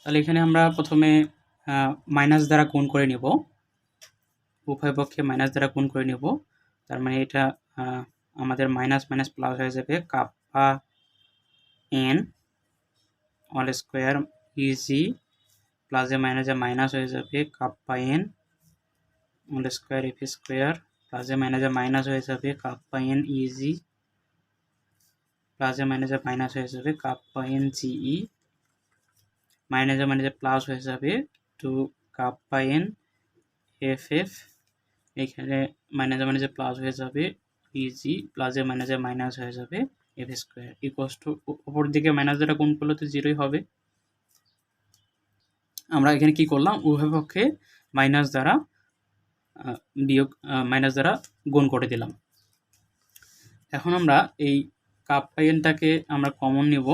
তাহলে এখানে আমরা প্রথমে মাইনাস দ্বারা গুণ করে নেব। উভয় পক্ষে মাইনাস দ্বারা গুণ করে নেব। তার মানে এটা আমাদের মাইনাস মাইনাস প্লাস হয়ে যাবে kappa N whole square EG প্লাসে মাইনাসে মাইনাস হয়ে যাবে kappa N whole square F square প্লাসে মাইনাসে মাইনাস হয়ে যাবে কাপ্পা এন ইজি প্লাসে মাইনাসে মাইনাস হয়ে যাবে কাপ্পা এন জিই মাইনাসে মাইনাসে প্লাস হয়ে যাবে two kappa N F F এখানে মাইনাসে মাইনাসে প্লাস হয়ে যাবে ইজি প্লাসে মাইনাসে মাইনাস হয়ে যাবে এফ স্কোয়ার ইকোয়াস টু উপর দিকে মাইনাস দ্বারা গুণ করলে তো জিরোই হবে। আমরা এখানে কি করলাম? উভয় পক্ষে মাইনাস দ্বারা বিয়োগ মাইনাস দ্বারা গুণ করে দিলাম। এখন আমরা এই কাপ পাইনটাকে আমরা কমন নেব।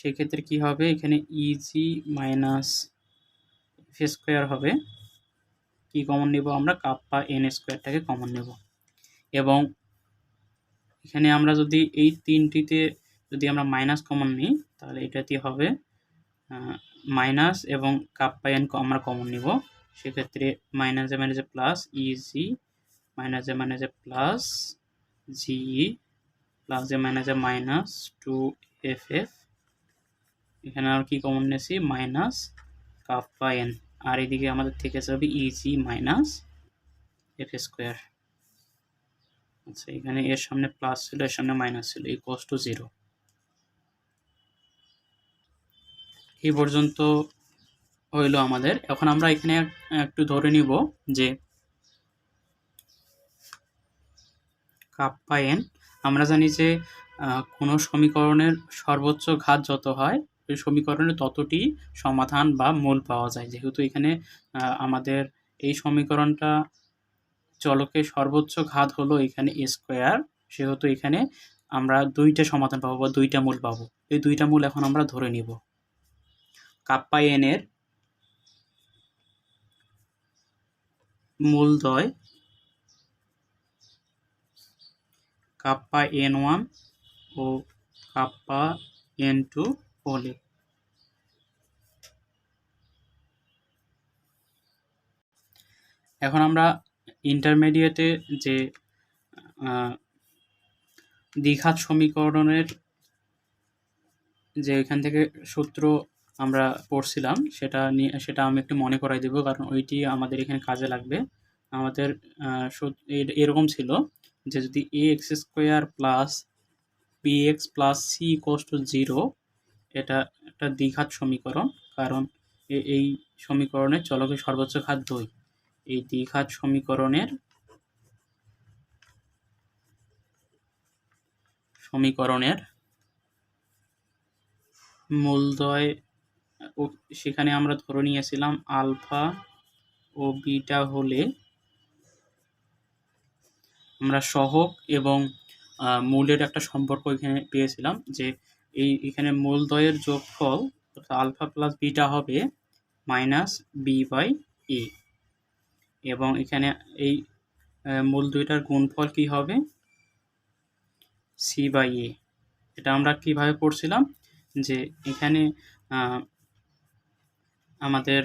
সেক্ষেত্রে কি হবে? এখানে ইজি মাইনাস এফ স্কোয়ার হবে। কি কমন নেব আমরা? কাপ্পা এন স্কোয়ারটাকে কমন নেব। এবং এখানে আমরা যদি এই তিনটিতে যদি আমরা মাইনাস কমন নিই, তাহলে এটাতে হবে মাইনাস এবং কাপ্পা এন আমরা কমন নিব। সেক্ষেত্রে মাইনাসে মাইনাসে প্লাস ইজি মাইনাসে মাইনাসে প্লাস জিই প্লাসে মাইনাসে মাইনাস টু এফ এফ এখানে আর কি কমন নিয়েছি? মাইনাস কাপ্পা এন আর এদিকে আমাদের থেকে যাবে ইজি মাইনাস এফ স্কোয়ার আচ্ছা এখানে এর সামনে প্লাস ছিল, এর সামনে মাইনাস ছিল ইকোয়াস টু জিরো এই পর্যন্ত হইল আমাদের। এখন আমরা এখানে একটু ধরে নিব যে কাপ্পা এন আমরা জানি যে কোনো সমীকরণের সর্বোচ্চ ঘাত যত হয় ওই সমীকরণের ততটি সমাধান বা মূল পাওয়া যায়। যেহেতু এখানে আমাদের এই সমীকরণটা চলকের সর্বোচ্চ ঘাত হলো এখানে স্কোয়ার সেহেতু এখানে আমরা দুইটা সমাধান পাবো বা দুইটা মূল পাবো। এই দুইটা মূল এখন আমরা ধরে নিব। কাপ্পা এনের মূলদ্বয় কাপ্পা এন ওয়ান ও কাপ্পা এন টু হলে এখন আমরা ইন্টারমিডিয়েটে যে দ্বিঘাত সমীকরণের যে এখান থেকে সূত্র আমরা পড়ছিলাম, সেটা নিয়ে, সেটা আমি একটু মনে করাই দেবো, কারণ ওইটি আমাদের এখানে কাজে লাগবে। আমাদের এরকম ছিল যে যদি A X square plus B X plus C equals to zero এটা একটা দ্বিঘাত সমীকরণ, কারণ এই সমীকরণের চলকের সর্বোচ্চ ঘাত দুই। এই দ্বিঘাত সমীকরণের সমীকরণের মূলদ্বয়, ও সেখানে আমরা ধরে নিয়েছিলাম আলফা ও বিটা হলে আমরা সহগ এবং মূলের একটা সম্পর্ক এখানে পেয়েছিলাম যে এই এখানে মূলদ্বয়ের যোগফল অর্থাৎ আলফা প্লাস বিটা হবে মাইনাস বি বাই এ। এবং এখানে এই মূল দুইটার গুণফল কি হবে? C by A. এটা আমরা কীভাবে পড়ছিলাম? যে এখানে আমাদের,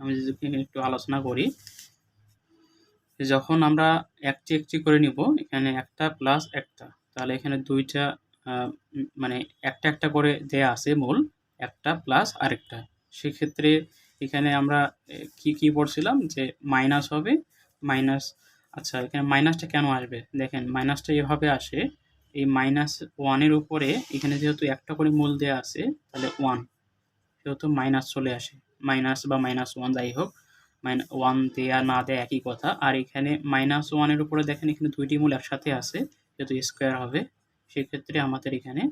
আমি যদি একটু আলোচনা করি যখন আমরা একটি একটি করে নিব, এখানে একটা প্লাস একটা। তাহলে এখানে দুইটা মানে একটা একটা করে দেয়া আছে মূল, একটা প্লাস আরেকটা। সেক্ষেত্রে এখানে আমরা কি কি পড়ছিলাম যে মাইনাস হবে মাইনাস আচ্ছা এখানে মাইনাসটা কেন আসবে? দেখেন মাইনাসটা এভাবে আসে, এই মাইনাস ওয়ানের উপরে এখানে যেহেতু একটা করে মূল দেয়া আছে, তাহলে ওয়ান সেহেতু মাইনাস চলে আসে। মাইনাস বা মাইনাস ওয়ান যাই হোক মাইনাস ওয়ান দেয়া না দেয়া একই কথা। আর এখানে মাইনাস ওয়ানের উপরে দেখেন, এখানে দুইটি মূল একসাথে আছে। যেহেতু স্কোয়ার হবে, সেক্ষেত্রে আমাদের এখানে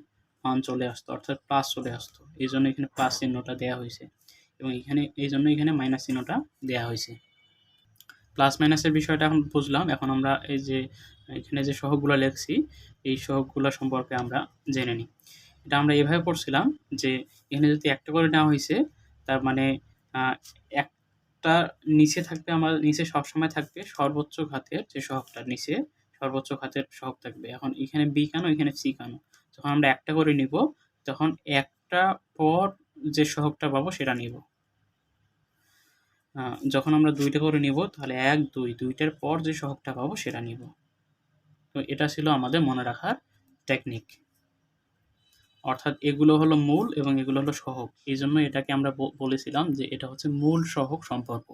ওয়ান চলে আসতো, অর্থাৎ প্লাস চলে আসতো। এই জন্য এখানে প্লাস চিহ্নটা দেওয়া হয়েছে এবং এখানে, এই জন্য এখানে মাইনাস চিহ্নটা দেওয়া হয়েছে। প্লাস মাইনাসের বিষয়টা এখন বুঝলাম। এখন আমরা এই যে, এখানে যে সহগগুলো লিখছি, এই সহগগুলো সম্পর্কে আমরা জেনে নিই। এটা আমরা এভাবে পড়ছিলাম যে, এখানে যদি একটা করে নেওয়া হয়েছে, তার মানে একটা নিচে থাকবে, আমার নিচে সবসময় থাকবে সর্বোচ্চ ঘাতের যে সহগটা, নিচে সর্বোচ্চ ঘাতের সহগ থাকবে। এখন এখানে বি কেন, এখানে সি কেন? যখন আমরা একটা করে নিব, তখন একটা পর যে সহগটা পাবো সেটা নিব। যখন আমরা দুইটা করে নিব, তাহলে এক, দুই, দুইটার পর যে সহগটা পাবো সেটা নিব। তো এটা ছিল আমাদের মনে রাখার টেকনিক অর্থাৎ এগুলো হলো মূল এবং এগুলো হলো সহগ। এই জন্য এটাকে আমরা বলেছিলাম যে এটা হচ্ছে মূল সহগ সম্পর্ক।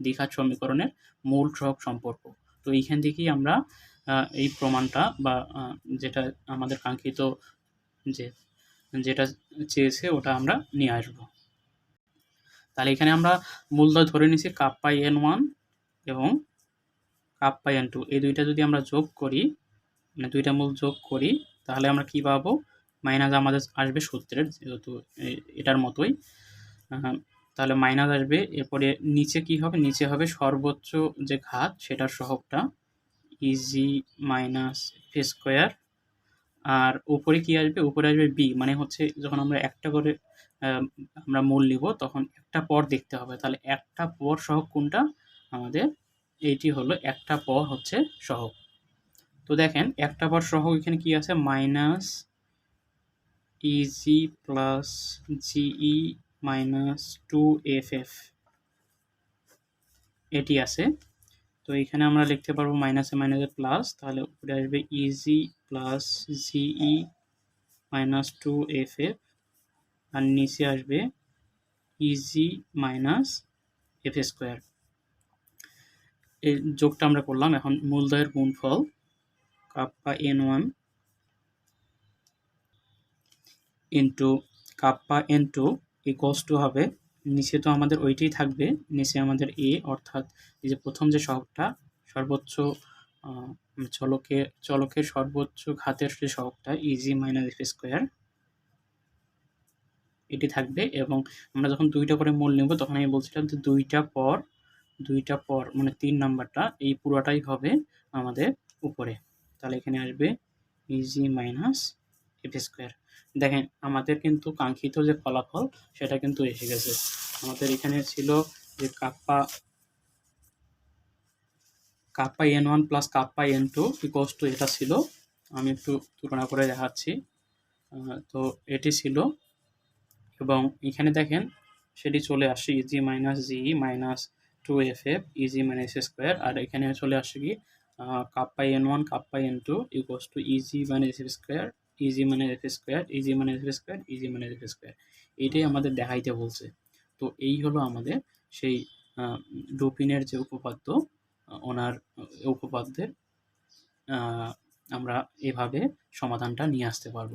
দ্বিঘাত সমীকরণের মূল সহগ সম্পর্ক। তো এইখান থেকেই আমরা এই প্রমাণটা বা যেটা আমাদের কাঙ্ক্ষিত যে, যেটা চেয়েছে ওটা আমরা নিয়ে আসব। তাহলে এখানে আমরা মূলদয় ধরে নিছি কাপ পাই এন ওয়ান এবং কাপ পাই এন টু। এই দুইটা যদি আমরা যোগ করি মানে দুইটা মূল যোগ করি, তাহলে আমরা কি পাবো? মাইনাস আমাদের আসবে সূত্রের, যেহেতু এটার মতোই। তাহলে মাইনাস আসবে, এরপরে নিচে কি হবে? নিচে হবে সর্বোচ্চ যে ঘাত, সেটার সহগটা। ইজি মাইনাস পি স্কোয়ার আর উপরে কি আসবে? উপরে আসবে বি মানে হচ্ছে যখন আমরা একটা করে আমরা মূল নিব, তখন একটা পর দেখতে হবে। তাহলে একটা পর সহগ কোনটা? আমাদের এইটি হলো একটা পর হচ্ছে সহগ। তো দেখেন, একটা পর সহগ এখানে কি আছে? Minus EG plus GE minus two F F এটি আছে। তো এখানে আমরা লিখতে পারব মাইনাসে মাইনাসে প্লাস তাহলে উপরে আসবে EG plus GE minus two F F আর নিচে আসবে ইজি মাইনাস এফ স্কোয়ার এই যোগটা আমরা করলাম, এখন মূলদয়ের গুণফল kappa N one into kappa N two equals to হবে নিচে তো আমাদের ওইটাই থাকবে। নিচে আমাদের এ অর্থাৎ এই যে প্রথম যে সহগটা সর্বোচ্চ আহ, চলকে চলকের সর্বোচ্চ ঘাতের যে সহগটা ইজি মাইনাস এফ স্কোয়ার এটি থাকবে এবং আমরা যখন দুইটা করে মূল নেব তখন আমি বলছিলাম যে দুইটা পর দুইটা পর মানে তিন নাম্বারটা এই পুরোটাই হবে আমাদের উপরে। তাহলে এখানে আসবে ইজি মাইনাস এফ স্কোয়ার দেখেন, আমাদের কিন্তু কাঙ্ক্ষিত যে ফলাফল, সেটা কিন্তু এসে গেছে। আমাদের এখানে ছিল যে kappa kappa N one plus kappa N two equals to এটা ছিল। আমি একটু তুলনা করে দেখাচ্ছি। তো এটি ছিল। এবং এখানে দেখেন, সেটি চলে আসে EG minus G minus two F F EG minus square আর এখানে চলে আসে কি kappa N one kappa N two equals to EG minus square EG মানে এফ স্কোয়ার ইজি মানে এফ স্কোয়ার ইজি মানে এফ স্কোয়ার এটাই আমাদের দেখাইতে বলছে। তো এই হলো আমাদের সেই ডোপিনের যে উপপাদ্য ওনার উপপাদ্যের আমরা এভাবে সমাধানটা নিয়ে আসতে পারব।